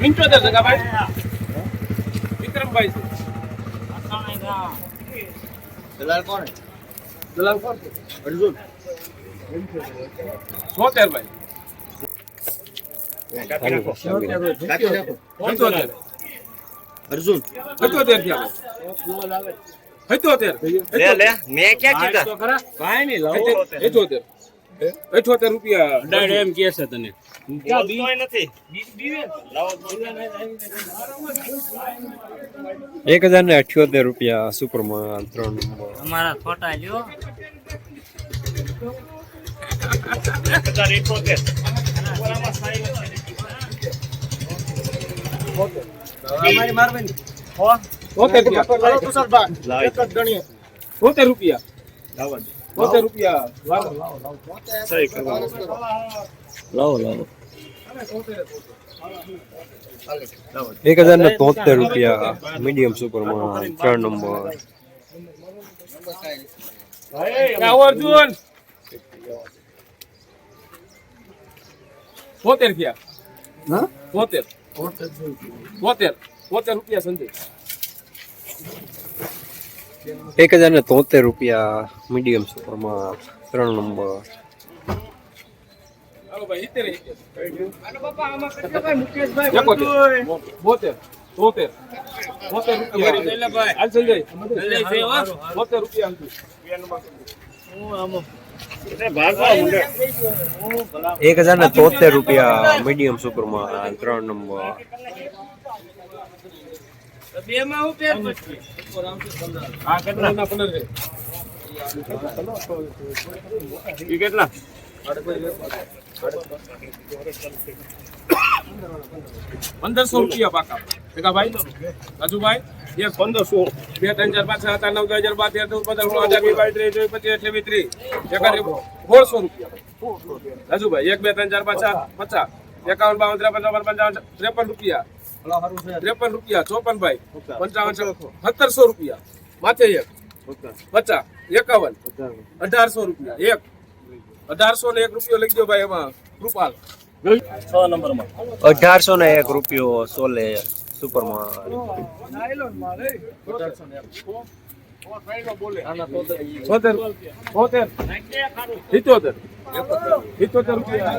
પંચોતેર ટકા વિક્રમભાઈ છે દલાલ કોણ દલાલ કોણ અર્જુન છોતેર ભાઈ અર્જુન પંચોતેર થયા પંચોતેર લે લે મેં ક્યાં કીધા કાંઈ નહીં લાવો પંચોતેર પંચોતેર રૂપિયા. એમ કે છે તને. એક હજાર ને અઠ્યોતેર રૂપિયા સુપરમાં ત્રણ અમારા ફોટા જો અમારી મારવાની થયા એક જ ગણીએ છોતેર રૂપિયા છોતેર રૂપિયા લાવો. લાવો. લાવો એક હજાર ને તોતેર રૂપિયા મીડિયમ સુપરમાં ત્રણ નંબર. અર્જુન! છોતેર થયા છોતેર છોતેર છોતેર રૂપિયા સંજય. એક હજાર ને તોતેર રૂપિયા મીડિયમ સુપરમાં ત્રણ નંબર. એક હજાર ને તોતેર રૂપિયા મીડિયમ સુપરમાં ત્રણ નંબર. હા કેટલા? પંદર કેટલા? પંદરસો રૂપિયા પાકા. ભેગા ભાઈ રાજુભાઈ એક પંદરસો બે, ત્રણ, ચાર, પાંચ, સાત નવ હજાર બાર, તેર પંદર, સોળ હજાર વીસ, બાવીસ, ત્રીસ, ચોવીસ, પચીસ અઠ્યાવીસ ત્રીસ. એકાદ સોળસો રૂપિયા. રાજુભાઈ, એક, બે, ત્રણ, ચાર, પાંચ, સાત, પચાસ. એકાવન, બાવન, ત્રેપન, ચોપન, પંચાવન, ત્રેપન રૂપિયા. ત્રેપન રૂપિયા ચોપન ભાઈ. પંચાવન સત્તરસો રૂપિયા. માથે એક. પચાસ. એકાવન. અઢારસો રૂપિયા. એક. અઢારસો ને એક રૂપિયો લઈ ગયો ભાઈ એમાં કૃપાલ અઢારસો ને એક રૂપિયો સોલે સુપરમાં છોતેર છોતેર સિત્યોતેર સિત્તોતેર રૂપિયા.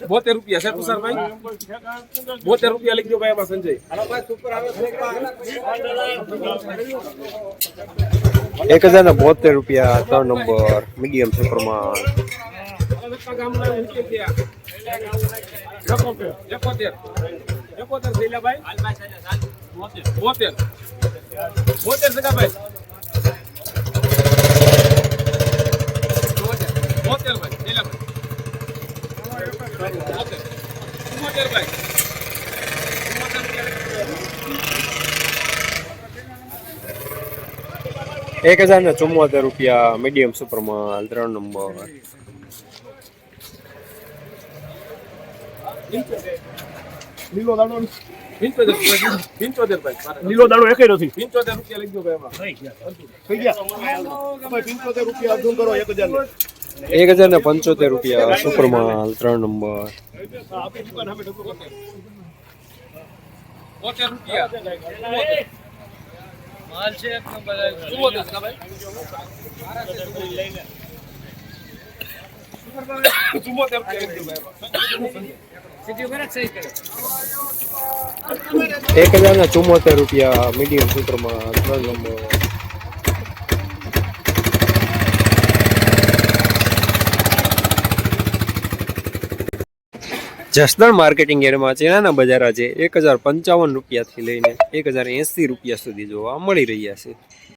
બોતેર બોતેર રૂપિયા છે તુષારભાઈ? બોતેર રૂપિયા લખજો ભાઈ એમાં સંજય. એક હજાર ને બોતેર રૂપિયા ત્રણ નંબર મીડિયમ સુપરમાં એકોતેર. એકોતેર એકોતેર શૈલાભાઈ બોતેર. બોતેર બોતેર. ભાઈ શૈલાભાઈ ભાઈ એક હજાર ને ચુમ્મોતેર રૂપિયા મીડિયમ સુપરમાં ત્રણ નંબર પંચોતેર ભાઈ લીલો દાડો એક નથી. પંચોતેર રૂપિયા લઈ ગયો થઈ ગયા. પંચોતેર રૂપિયા અર્જુન કરો એક હજાર. એક હજાર ને પંચોતેર રૂપિયા સુપરમાં ત્રણ નંબર. એક હજાર ને ચુમ્મોતેર રૂપિયા મીડિયમ સુપરમાં ત્રણ નંબર જસદણ માર્કેટિંગ એરિયામાં ચેનાના બજાર આજે એક હજાર પંચાવન રૂપિયાથી લઈને એક હજાર એંસી રૂપિયા સુધી જોવા મળી રહ્યા છે.